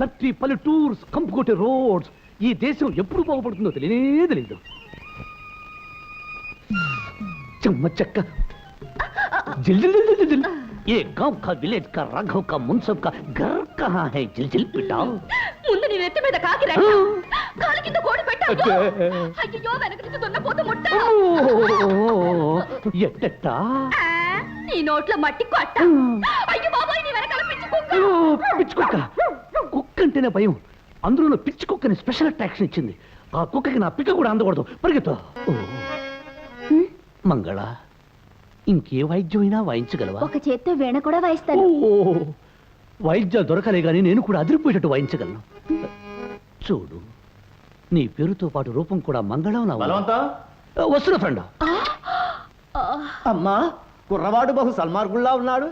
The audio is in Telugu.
దట్టి పలు టూర్స్ కంపుకొట్టే రోడ్స్. ఈ దేశం ఎప్పుడు బాగుపడుతుందో తెలియనే తెలీదు చెమ్మ చెక్క. ఏ గావ్ కా విలేజ్ కా రాఘవ్ కా మున్సబ్ కా గర్ కహా హై జిల్ జిల్ బిటా ముందు నీ నెత్తి మీద కాకి రా. కాలు కింద కోడి పెట్టావు అయ్యో వెనక నుంచి దొన్న పోత ముట్ట ఎట్టట్టా? నీ నోట్లో మట్టి కొట్ట. అయ్యో బాబాయ్ నీ వెనకాల పిచ్చి కుక్క. పిచ్చి కుక్క. కుక్క అంటేనే భయం. అందులో పిచ్చి కుక్కని స్పెషల్ అట్రాక్షన్ ఇచ్చింది. ఆ కుక్కకి నా పిక్క కూడా అందకూడదు. పరిగెత్తు. ఓ. మంగళ ఇంకే వాయిద్యమైనా వాయించగలవా? ఒక చేత్తో వీణ కూడా వాయిస్తాను. ఓ, వైద్యాలు దొరకలే గాని నేను కూడా అదిరిపోయేటట్టు వాయించగలను. చూడు నీ పేరుతో పాటు రూపం కూడా మంగళం నా వస్తున్నా ఫ్రెండ్. అమ్మా. కుర్రవాడు బహు సల్మార్గుల్లా ఉన్నాడు.